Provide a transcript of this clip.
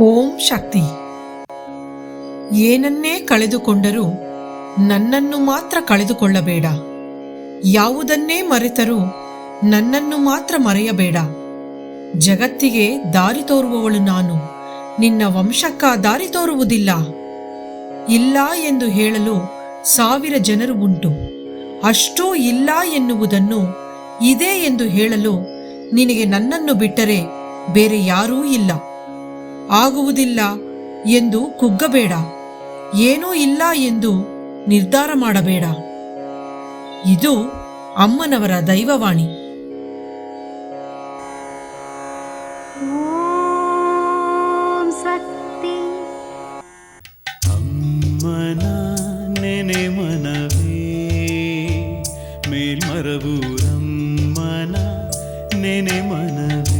ಓಂ ಶಕ್ತಿ. ಏನನ್ನೇ ಕಳೆದುಕೊಂಡರೂ ನನ್ನನ್ನು ಮಾತ್ರ ಕಳೆದುಕೊಳ್ಳಬೇಡ. ಯಾವುದನ್ನೇ ಮರೆತರೂ ನನ್ನನ್ನು ಮಾತ್ರ ಮರೆಯಬೇಡ. ಜಗತ್ತಿಗೆ ದಾರಿ ತೋರುವವಳು ನಾನು, ನಿನ್ನ ವಂಶಕ್ಕ ದಾರಿ ತೋರುವುದಿಲ್ಲ. ಇಲ್ಲ ಎಂದು ಹೇಳಲು ಸಾವಿರ ಜನರು ಉಂಟು. ಅಷ್ಟೂ ಇಲ್ಲ ಎನ್ನುವುದನ್ನು ಇದೆ ಎಂದು ಹೇಳಲು ನಿನಗೆ ನನ್ನನ್ನು ಬಿಟ್ಟರೆ ಬೇರೆ ಯಾರೂ ಇಲ್ಲ. ಆಗುವುದಿಲ್ಲ ಎಂದು ಕುಗ್ಗಬೇಡ. ಏನೂ ಇಲ್ಲ ಎಂದು ನಿರ್ಧಾರ ಮಾಡಬೇಡ. ಇದು ಅಮ್ಮನವರ ದೈವವಾಣಿ. ಮೇಲ್ಮರಬೂರಮ್ಮನ ನೆನೆ ಮನವೇ.